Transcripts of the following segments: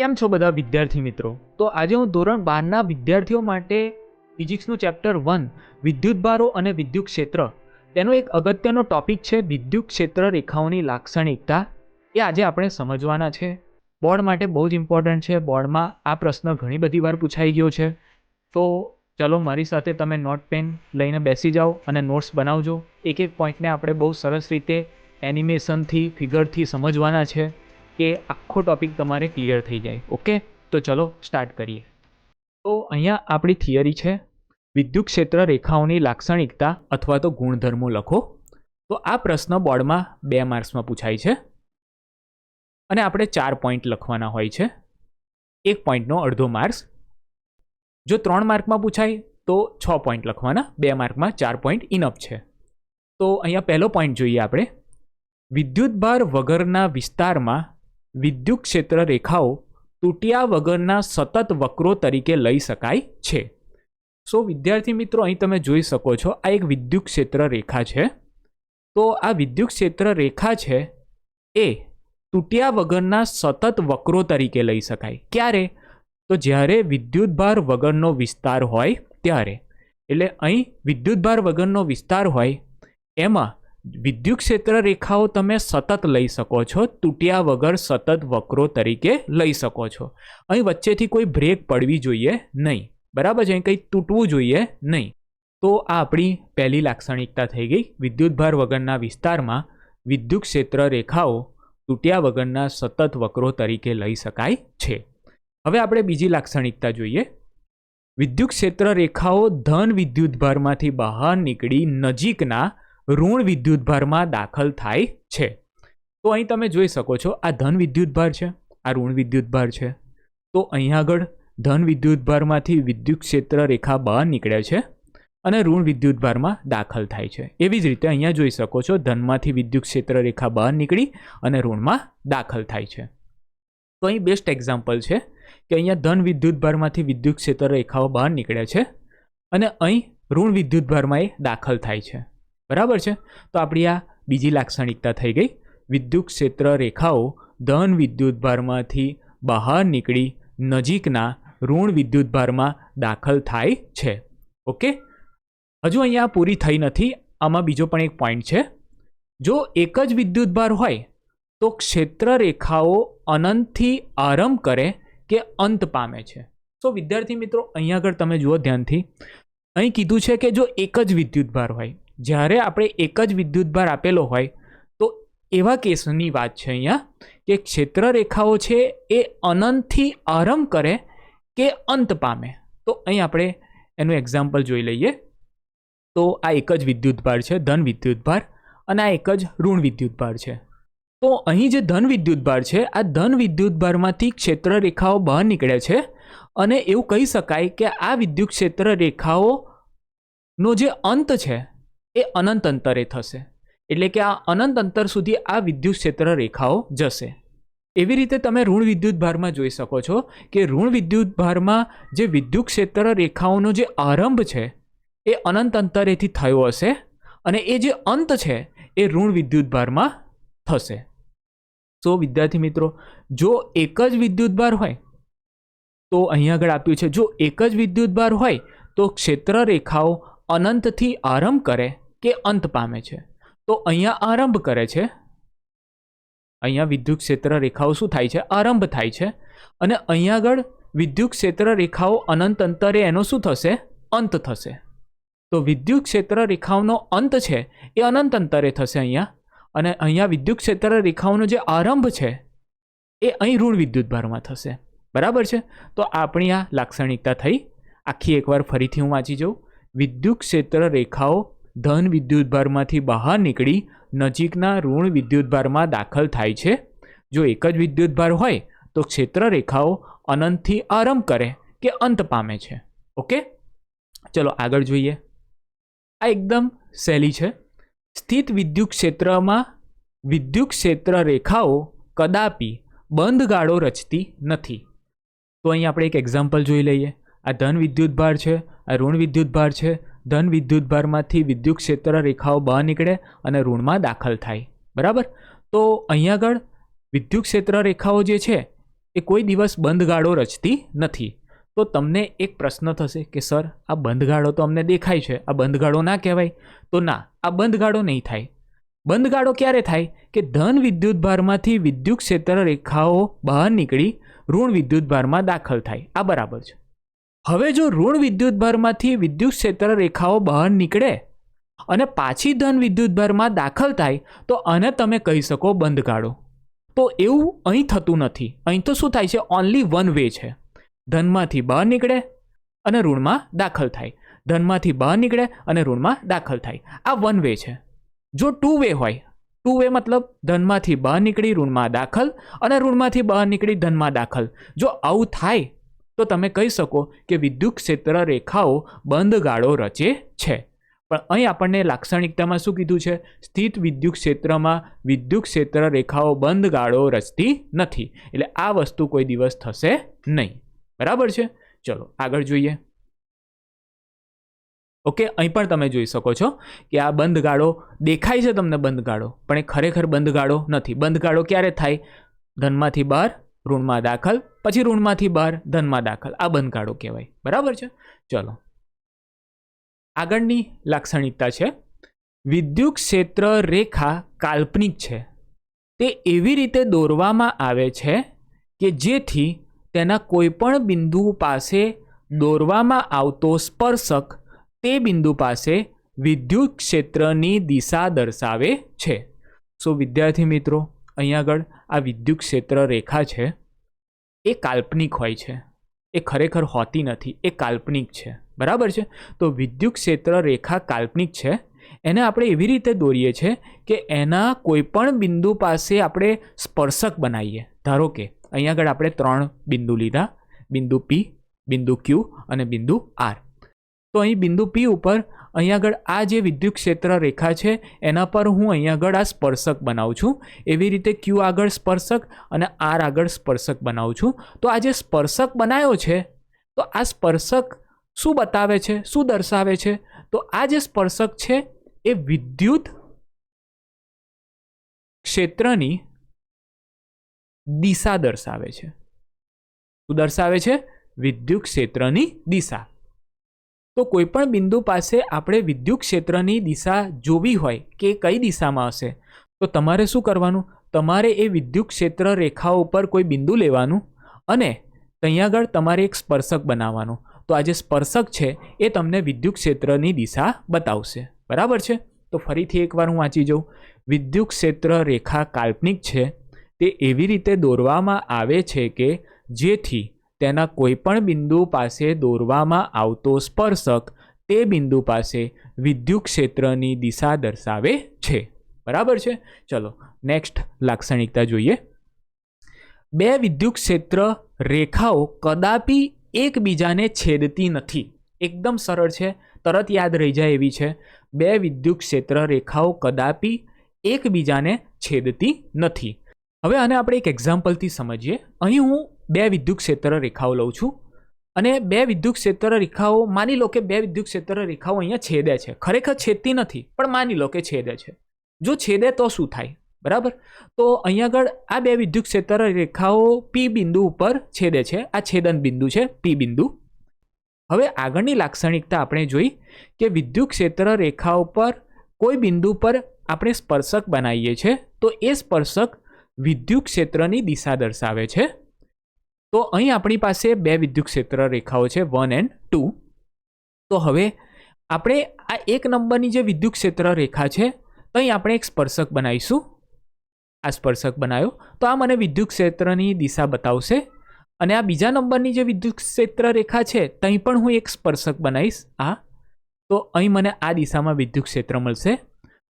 કેમ છો બધા વિદ્યાર્થી મિત્રો? તો આજે હું ધોરણ બારના વિદ્યાર્થીઓ માટે ફિઝિક્સનું ચેપ્ટર વન વિદ્યુતભારો અને વિદ્યુત ક્ષેત્ર, તેનો એક અગત્યનો ટોપિક છે વિદ્યુત ક્ષેત્ર રેખાઓની લાક્ષણિકતા, એ આજે આપણે સમજવાના છે. બોર્ડ માટે બહુ જ ઇમ્પોર્ટન્ટ છે. બોર્ડમાં આ પ્રશ્ન ઘણી બધી વાર પૂછાઈ ગયો છે. તો ચલો મારી સાથે તમે નોટ, પેન લઈને બેસી જાઓ અને નોટ્સ બનાવજો. એક એક પોઈન્ટને આપણે બહુ સરસ રીતે એનિમેશનથી ફિગરથી સમજવાના છે. કે આખો ટોપિક તમારે ક્લિયર થઈ જાય. ઓકે તો ચલો સ્ટાર્ટ કરીએ. તો અહીંયા આપણી થિયરી છે વિદ્યુત ક્ષેત્ર રેખાઓની લાક્ષણિકતા અથવા તો ગુણધર્મો લખો. તો આ પ્રશ્ન બોર્ડમાં બે માર્ક્સમાં પૂછાય છે. અને આપણે ચાર પોઈન્ટ લખવાના હોય છે. એક પોઈન્ટનો અડધો માર્ક્સ. જો ત્રણ માર્કમાં પૂછાય, તો છ પોઈન્ટ લખવાના. બે માર્કમાં ચાર પોઈન્ટ ઇનઅપ છે. તો અહીંયા પહેલો પોઈન્ટ જોઈએ આપણે. વિદ્યુતભાર વગરના વિસ્તારમાં વિદ્યુત ક્ષેત્ર રેખાઓ તૂટ્યા વગરના સતત વક્રો તરીકે લઈ શકાય છે. સો, વિદ્યાર્થી મિત્રો, અહીં તમે જોઈ શકો છો, આ એક વિદ્યુત ક્ષેત્ર રેખા છે. તો આ વિદ્યુત ક્ષેત્ર રેખા છે એ તૂટ્યા વગરના સતત વક્રો તરીકે લઈ શકાય. ક્યારે? તો જ્યારે વિદ્યુતભાર વગરનો વિસ્તાર હોય ત્યારે. એટલે અહીં વિદ્યુતભાર વગરનો વિસ્તાર હોય, એમાં વિદ્યુત ક્ષેત્ર રેખાઓ તમે સતત લઈ શકો છો, તૂટ્યા વગર સતત વક્રો તરીકે લઈ શકો છો. અહીં વચ્ચેથી કોઈ બ્રેક પડવી જોઈએ નહીં, બરાબર છે? અહીં કંઈ તૂટવું જોઈએ નહીં. તો આ આપણી પહેલી લાક્ષણિકતા થઈ ગઈ. વિદ્યુતભાર વગરના વિસ્તારમાં વિદ્યુત ક્ષેત્ર રેખાઓ તૂટ્યા વગરના સતત વક્રો તરીકે લઈ શકાય છે. હવે આપણે બીજી લાક્ષણિકતા જોઈએ. વિદ્યુત ક્ષેત્ર રેખાઓ ધન વિદ્યુતભારમાંથી બહાર નીકળી નજીકના ઋણ વિદ્યુતભારમાં દાખલ થાય છે. તો અહીં તમે જોઈ શકો છો, આ ધન વિદ્યુતભાર છે, આ ઋણ વિદ્યુતભાર છે. તો અહીં આગળ ધન વિદ્યુતભારમાંથી વિદ્યુત ક્ષેત્ર રેખા બહાર નીકળે છે અને ઋણ વિદ્યુતભારમાં દાખલ થાય છે. એવી જ રીતે અહીંયા જોઈ શકો છો, ધનમાંથી વિદ્યુત ક્ષેત્ર રેખા બહાર નીકળી અને ઋણમાં દાખલ થાય છે. તો અહીં બેસ્ટ એક્ઝામ્પલ છે કે અહીંયા ધન વિદ્યુતભારમાંથી વિદ્યુત ક્ષેત્ર રેખાઓ બહાર નીકળે છે અને અહીં ઋણ વિદ્યુતભારમાં એ દાખલ થાય છે. બરાબર છે? તો આપણી આ બીજી લાક્ષણિકતા થઈ ગઈ. વિદ્યુત ક્ષેત્ર રેખાઓ ધન વિદ્યુતભારમાંથી બહાર નીકળી નજીકના ઋણ વિદ્યુતભારમાં દાખલ થાય છે. ઓકે? હજુ અહીંયા પૂરી થઈ નથી. આમાં બીજો પણ એક પોઈન્ટ છે. જો એક જ વિદ્યુતભાર હોય, તો ક્ષેત્ર રેખાઓ અનંતથી આરંભ કરે કે અંત પામે છે. તો વિદ્યાર્થી મિત્રો, અહીંયા આગળ તમે જુઓ ધ્યાનથી. અહીં કીધું છે કે જો એક જ વિદ્યુતભાર હોય જ્યારે આપણે એક જ વિદ્યુતભાર આપેલો હોય, તો એવા કેસની વાત છે અહીંયા કે ક્ષેત્ર રેખાઓ છે એ અનંતથી આરંભ કરે કે અંત પામે. તો અહીં આપણે એનું એક્ઝામ્પલ જોઈ લઈએ. તો આ એક જ વિદ્યુતભાર છે, ધન વિદ્યુતભાર અને આ એક જ ઋણ વિદ્યુતભાર છે. તો અહીં જે ધન વિદ્યુતભાર છે, આ ધન વિદ્યુતભારમાંથી ક્ષેત્ર રેખાઓ બહાર નીકળે છે, અને એવું કહી શકાય કે આ વિદ્યુત ક્ષેત્ર રેખાઓનો જે અંત છે એ અનંત અંતરે થશે. એટલે કે આ અનંત અંતર સુધી આ વિદ્યુત ક્ષેત્ર રેખાઓ જશે. એવી રીતે તમે ઋણ વિદ્યુત ભારમાં જોઈ શકો છો કે ઋણ વિદ્યુત ભારમાં જે વિદ્યુત ક્ષેત્ર રેખાઓનો જે આરંભ છે, એ અનંત અંતરેથી થયો હશે અને એ જે અંત છે, એ ઋણ વિદ્યુત ભારમાં થશે. સો વિદ્યાર્થી મિત્રો, જો એક જ વિદ્યુત ભાર હોય, તો અહીંયા આગળ આપ્યું છે, જો એક જ વિદ્યુત ભાર હોય, તો ક્ષેત્ર રેખાઓ અનંતથી આરંભ કરે કે અંત પામે છે? તો અહીંયા આરંભ કરે છે. અહીંયા વિદ્યુત ક્ષેત્ર રેખાઓ શું થાય છે? આરંભ થાય છે. અને અહીંયા આગળ વિદ્યુત ક્ષેત્ર રેખાઓ અનંત અંતરે એનો શું થશે? અંત થશે. તો વિદ્યુત ક્ષેત્ર રેખાઓનો અંત છે એ અનંત અંતરે થશે અહીંયા. અને અહીંયા વિદ્યુત ક્ષેત્ર રેખાઓનો જે આરંભ છે એ અહીં ઋણ વિદ્યુતભારમાં થશે. બરાબર છે? તો આપણી આ લાક્ષણિકતા થઈ. આખી એકવાર ફરીથી હું વાંચી જાઉં. વિદ્યુત ક્ષેત્ર રેખાઓ ધન વિદ્યુતભારમાંથી બહાર નીકળી નજીકના ઋણ વિદ્યુતભારમાં દાખલ થાય છે. જો એક જ વિદ્યુતભાર હોય, તો ક્ષેત્ર રેખાઓ અનંતથી આરંભ કરે કે અંત પામે છે. ઓકે? ચલો આગળ જોઈએ. આ એકદમ સહેલી છે. સ્થિત વિદ્યુત ક્ષેત્રમાં વિદ્યુત ક્ષેત્ર રેખાઓ કદાપી બંધ ગાળો રચતી નથી. તો અહીં આપણે એક એક્ઝામ્પલ જોઈ લઈએ. આ ધન વિદ્યુતભાર છે આ ઋણ વિદ્યુતભાર છે. ધન વિદ્યુતભારમાંથી વિદ્યુત ક્ષેત્ર રેખાઓ બહાર નીકળે અને ઋણમાં દાખલ થાય. બરાબર? તો અહીંયા આગળ વિદ્યુત ક્ષેત્ર રેખાઓ જે છે, એ કોઈ દિવસ બંધગાળો રચતી નથી. તો તમને એક પ્રશ્ન થશે કે, સર, આ બંધગાળો તો અમને દેખાય છે. આ બંધગાળો ના કહેવાય? તો ના, આ બંધગાળો નહીં થાય. બંધગાળો ક્યારે થાય? કે ધન વિદ્યુત ભારમાંથી વિદ્યુત ક્ષેત્ર રેખાઓ બહાર નીકળી ઋણ વિદ્યુત ભારમાં દાખલ થાય. આ બરાબર છે. હવે જો ઋણ વિદ્યુતભારમાંથી વિદ્યુત ક્ષેત્ર રેખાઓ બહાર નીકળે અને પાછી ધન વિદ્યુતભારમાં દાખલ થાય, તો આને તમે કહી શકો બંધગાળો તો એવું અહીં થતું નથી. અહીં તો શું થાય છે? ઓનલી વન વે છે. ધનમાંથી બહાર નીકળે અને ઋણમાં દાખલ થાય. ધનમાંથી બહાર નીકળે અને ઋણમાં દાખલ થાય. આ વન વે છે. જો ટુ વે હોય ટુ વે મતલબ ધનમાંથી બહાર નીકળી ઋણમાં દાખલ અને ઋણમાંથી બહાર નીકળી ધનમાં દાખલ. જો આવું થાય તો તમે કહી શકો કે વિદ્યુત ક્ષેત્ર રેખાઓ બંધ ગાળો રચે છે. પણ અહીં આપણને લાક્ષણિકતામાં શું કીધું છે? સ્થિત વિદ્યુત ક્ષેત્રમાં વિદ્યુત ક્ષેત્ર રેખાઓ બંધ ગાળો રચતી નથી. એટલે આ વસ્તુ કોઈ દિવસ થશે નહીં. બરાબર છે? ચલો, આગળ જોઈએ. ઓકે, અહીં પણ તમે જોઈ શકો છો કે આ બંધ ગાળો દેખાય છે તમને બંધ ગાળો પણ એ ખરેખર બંધ ગાળો નથી. બંધ ગાળો ક્યારે થાય? ધનમાંથી બહાર ઋણમાં દાખલ, પછી ઋણમાંથી બહાર ધનમાં દાખલ. આ બંધ ગાળો કહેવાય. બરાબર છે? ચલો. આગળની લાક્ષણિકતા છે. વિદ્યુત ક્ષેત્ર રેખા કાલ્પનિક છે. તે એવી રીતે દોરવામાં આવે છે કે જેથી તેના કોઈપણ બિંદુ પાસે દોરવામાં આવતો સ્પર્શક તે બિંદુ પાસે વિદ્યુત ક્ષેત્રની દિશા દર્શાવે છે. સો વિદ્યાર્થી મિત્રો અહીંયા આગળ આ વિદ્યુત ક્ષેત્ર રેખા છે, એ કાલ્પનિક હોય છે. એ ખરેખર હોતી નથી, એ કાલ્પનિક છે. બરાબર છે? તો વિદ્યુત ક્ષેત્ર રેખા કાલ્પનિક છે. એને આપણે એવી રીતે દોરીએ છીએ કે એના કોઈપણ બિંદુ પાસે આપણે સ્પર્શક બનાવીએ. ધારો કે અહીંયા આગળ આપણે ત્રણ બિંદુ લીધા. બિંદુ પી બિંદુ ક્યુ અને બિંદુ આર તો અહીં બિંદુ પી ઉપર અહીંયા આગળ આ જે વિદ્યુત ક્ષેત્ર રેખા છે, એના પર હું અહીંયા આગળ આ સ્પર્શક બનાવું છું. એવી રીતે ક્યુ આગળ સ્પર્શક અને આર આગળ સ્પર્શક બનાવું છું. તો આ જે સ્પર્શક બનાવ્યો છે, તો આ સ્પર્શક શું બતાવે છે, શું દર્શાવે છે? તો આ જે સ્પર્શક છે, એ વિદ્યુત ક્ષેત્રની દિશા દર્શાવે છે. શું દર્શાવે છે? વિદ્યુત ક્ષેત્રની દિશા. તો કોઈપણ બિંદુ પાસે આપણે વિદ્યુત ક્ષેત્રની દિશા જોવી હોય કે કઈ દિશામાં હશે, તો તમારે શું કરવાનું? તમારે એ વિદ્યુત ક્ષેત્ર રેખા ઉપર કોઈ બિંદુ લેવાનું અને ત્યાં આગળ તમારે એક સ્પર્શક બનાવવાનું. તો આ જે સ્પર્શક છે, એ તમને વિદ્યુત ક્ષેત્રની દિશા બતાવશે. બરાબર છે? તો ફરીથી એકવાર હું વાંચી જાઉં. વિદ્યુત ક્ષેત્ર રેખા કાલ્પનિક છે. તે એવી રીતે દોરવામાં આવે છે કે જેથી તેના કોઈપણ બિંદુ પાસે દોરવામાં આવતો સ્પર્શક તે બિંદુ પાસે વિદ્યુત ક્ષેત્રની દિશા દર્શાવે છે. બરાબર છે? ચલો નેક્સ્ટ લાક્ષણિકતા જોઈએ. બે વિદ્યુત ક્ષેત્ર રેખાઓ કદાપી એકબીજાને છેદતી નથી. એકદમ સરળ છે, તરત યાદ રહી જાય એવી છે. બે વિદ્યુત ક્ષેત્ર રેખાઓ કદાપી એકબીજાને છેદતી નથી. હવે આને આપણે એક એક્ઝામ્પલથી સમજીએ. અહીં હું બે વિદ્યુત ક્ષેત્ર રેખાઓ લઉં છું. અને બે વિદ્યુત ક્ષેત્ર રેખાઓ, માની લો કે બે વિદ્યુત ક્ષેત્ર રેખાઓ અહીંયા છેદે છે. ખરેખર છેદતી નથી, પણ માની લો કે છેદે છે. જો છેદે તો શું થાય? બરાબર? તો અહીંયા આગળ આ બે વિદ્યુત ક્ષેત્ર રેખાઓ પી બિંદુ ઉપર છેદે છે. આ છેદન બિંદુ છે પી બિંદુ. હવે આગળની લાક્ષણિકતા આપણે જોઈ કે વિદ્યુત ક્ષેત્ર રેખાઓ પર કોઈ બિંદુ પર આપણે સ્પર્શક બનાવીએ છીએ તો એ સ્પર્શક વિદ્યુત ક્ષેત્રની દિશા દર્શાવે છે. તો અહીં આપણી પાસે બે વિદ્યુત ક્ષેત્ર રેખાઓ છે વન એન્ડ ટુ તો હવે આપણે આ એક નંબરની જે વિદ્યુત ક્ષેત્ર રેખા છે, તો અહીં આપણે એક સ્પર્શક બનાવીશું. આ સ્પર્શક બનાવ્યો. તો આ મને વિદ્યુત ક્ષેત્રની દિશા બતાવશે. અને આ બીજા નંબરની જે વિદ્યુત ક્ષેત્ર રેખા છે ત્યાં પણ હું એક સ્પર્શક બનાવીશ. આ. તો અહીં મને આ દિશામાં વિદ્યુત ક્ષેત્ર મળશે.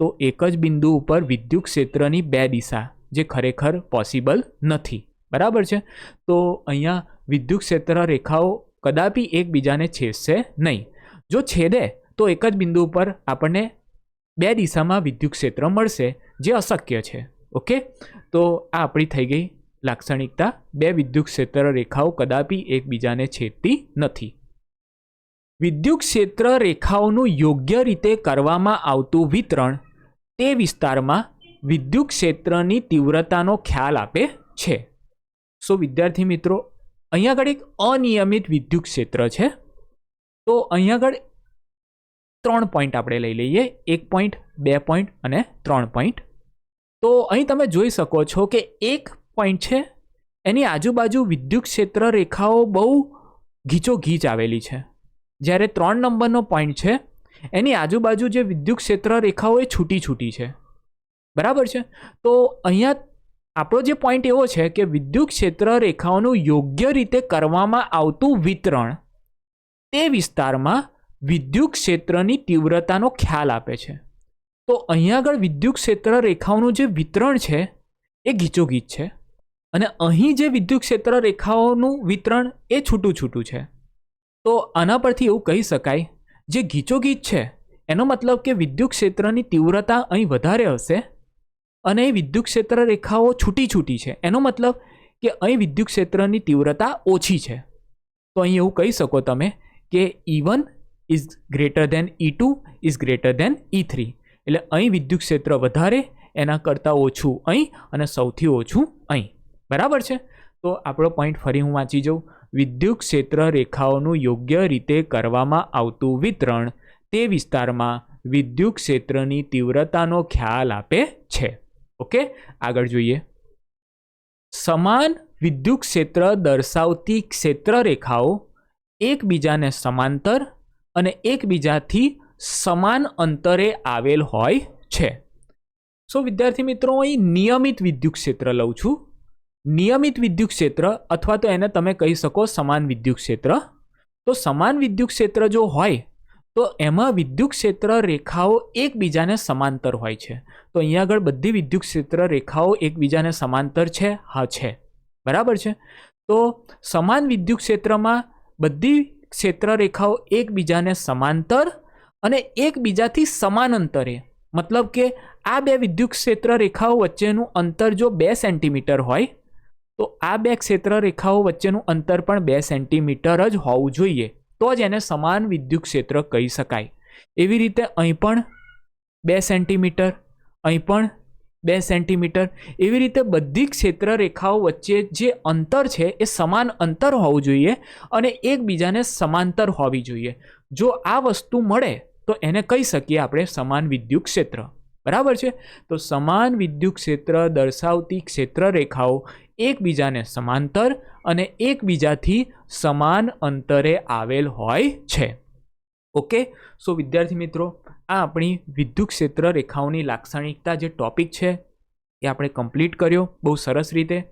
તો એક જ બિંદુ ઉપર વિદ્યુત ક્ષેત્રની બે દિશા, જે ખરેખર પોસિબલ નથી. બરાબર છે? તો અહીંયા વિદ્યુત ક્ષેત્ર રેખાઓ કદાપી એકબીજાને છેદશે નહીં. જો છેદે, તો એક જ બિંદુ ઉપર આપણને બે દિશામાં વિદ્યુત ક્ષેત્ર મળશે, જે અશક્ય છે. ઓકે? તો આ આપણી થઈ ગઈ લાક્ષણિકતા. બે વિદ્યુત ક્ષેત્ર રેખાઓ કદાપી એકબીજાને છેદતી નથી. વિદ્યુત ક્ષેત્ર રેખાઓનું યોગ્ય રીતે કરવામાં આવતું વિતરણ તે વિસ્તારમાં વિદ્યુત ક્ષેત્રની તીવ્રતાનો ખ્યાલ આપે છે. સો વિદ્યાર્થી મિત્રો અહીંયા આગળ એક અનિયમિત વિદ્યુત ક્ષેત્ર છે. તો અહીંયા આગળ ત્રણ પોઈન્ટ આપણે લઈ લઈએ. એક પોઈન્ટ બે પોઈન્ટ અને ત્રણ પોઈન્ટ તો અહીં તમે જોઈ શકો છો કે એક પોઈન્ટ છે, એની આજુબાજુ વિદ્યુત ક્ષેત્ર રેખાઓ બહુ ઘીચોઘીચ આવેલી છે. જ્યારે ત્રણ નંબરનો પોઈન્ટ છે, એની આજુબાજુ જે વિદ્યુત ક્ષેત્ર રેખાઓ એ છૂટી છૂટી છે. બરાબર છે? તો અહીંયા આપણો જે પોઈન્ટ એવો છે કે વિદ્યુત ક્ષેત્ર રેખાઓનું યોગ્ય રીતે કરવામાં આવતું વિતરણ, તે વિસ્તારમાં વિદ્યુત ક્ષેત્રની તીવ્રતાનો ખ્યાલ આપે છે. તો અહીંયા આગળ વિદ્યુત ક્ષેત્ર રેખાઓનું જે વિતરણ છે, એ ગીચોગીચ છે. અને અહીં જે વિદ્યુત ક્ષેત્ર રેખાઓનું વિતરણ, એ છૂટું છૂટું છે. તો આના પરથી એવું કહી શકાય, જે ગીચોગીચ છે, એનો મતલબ કે વિદ્યુત ક્ષેત્રની તીવ્રતા અહીં વધારે હશે અને એ વિદ્યુત ક્ષેત્ર રેખાઓ છૂટી છૂટી છે. એનો મતલબ કે અહીં વિદ્યુત ક્ષેત્રની તીવ્રતા ઓછી છે. તો અહીં એવું કહી શકો તમે કે E one is greater than E two is greater than E three એટલે અહીં વિદ્યુત ક્ષેત્ર વધારે, એના કરતાં ઓછું અહીં અને સૌથી ઓછું અહીં. બરાબર છે? તો આપણો પોઈન્ટ ફરી હું વાંચી જાઉં. વિદ્યુત ક્ષેત્ર રેખાઓનું યોગ્ય રીતે કરવામાં આવતું વિતરણ તે વિસ્તારમાં વિદ્યુત ક્ષેત્રની તીવ્રતાનો ખ્યાલ આપે છે. ઓકે? આગળ જોઈએ. સમાન વિદ્યુત ક્ષેત્ર દર્શાવતી ક્ષેત્ર રેખાઓ એકબીજાને સમાંતર અને એકબીજાથી સમાન અંતરે આવેલ હોય છે. સો વિદ્યાર્થી મિત્રો અહીં નિયમિત વિદ્યુત ક્ષેત્ર લઉં છું. નિયમિત વિદ્યુત ક્ષેત્ર અથવા તો એને તમે કહી શકો સમાન વિદ્યુત ક્ષેત્ર. તો સમાન વિદ્યુત ક્ષેત્ર જો હોય તો એમાં વિદ્યુત ક્ષેત્ર રેખાઓ એકબીજાને સમાંતર હોય છે. તો અહીંયા આગળ બધી વિદ્યુત ક્ષેત્ર રેખાઓ એકબીજાને સમાંતર છે? હા, છે. બરાબર છે? તો સમાન વિદ્યુત ક્ષેત્રમાં બધી ક્ષેત્ર રેખાઓ એકબીજાને સમાંતર અને એકબીજાથી સમાન અંતરે મતલબ કે આ બે વિદ્યુત ક્ષેત્ર રેખાઓ વચ્ચેનું અંતર જો બે સેન્ટીમીટર હોય, તો આ બે ક્ષેત્ર રેખાઓ વચ્ચેનું અંતર પણ બે સેન્ટીમીટર જ હોવું જોઈએ. તો જ એને સમાન વિદ્યુત ક્ષેત્ર કહી શકાય. એવી રીતે અહીં પણ બે સેન્ટીમીટર, અહીં પણ બે સેન્ટીમીટર, એવી રીતે બધી ક્ષેત્ર રેખાઓ વચ્ચે જે અંતર છે એ સમાન અંતર હોવું જોઈએ અને એકબીજાને સમાંતર હોવી જોઈએ. જો આ વસ્તુ મળે, તો એને કહી શકીએ આપણે સમાન વિદ્યુત ક્ષેત્ર બરાબર છે? તો સમાન વિદ્યુત ક્ષેત્ર દર્શાવતી ક્ષેત્ર રેખાઓ એકબીજાને સમાંતર અને એકબીજાથી સમાન અંતરે આવેલ હોય છે. ઓકે? સો વિદ્યાર્થી મિત્રો, આ આપણી વિદ્યુત ક્ષેત્ર રેખાઓની લાક્ષણિકતા જે ટોપિક છે, એ આપણે કમ્પ્લીટ કર્યો બહુ સરસ રીતે.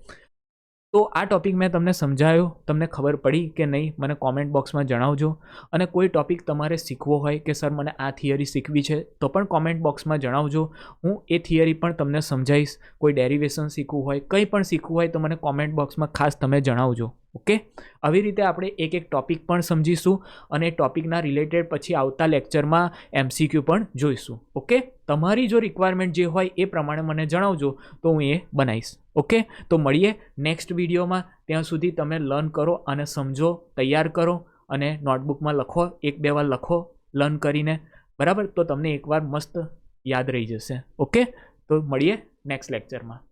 તો આ ટોપિક મેં તમને સમજાયો, તમને ખબર પડી કે નહીં, મને કોમેન્ટ બોક્સમાં જણાવજો. અને કોઈ ટોપિક તમારે શીખવો હોય કે, સર, મને આ થિયરી શીખવી છે, તો પણ કોમેન્ટ બોક્સમાં જણાવજો. હું એ થિયરી પણ તમને સમજાવીશ કોઈ ડેરિવેશન શીખવું હોય, કંઈ પણ શીખવું હોય તો મને કોમેન્ટ બોક્સમાં ખાસ તમે જણાવજો. ઓકે? આવી રીતે આપણે એક એક ટોપિક પણ સમજીશું અને ટોપિકના રિલેટેડ પછી આવતા લેક્ચરમાં એમસીક્યુ પણ જોઈશું. ઓકે? તમારી જો રિક્વાયરમેન્ટ જે હોય એ પ્રમાણે મને જણાવજો, તો હું એ બનાવીશ. ઓકે? તો મળીએ નેક્સ્ટ વિડીયોમાં. ત્યાં સુધી તમે લર્ન કરો અને સમજો, તૈયાર કરો અને નોટબુકમાં લખો, એક બે વાર લખો લર્ન કરીને. બરાબર? તો તમને એકવાર મસ્ત યાદ રહી જશે. ઓકે? તો મળીએ નેક્સ્ટ લેક્ચરમાં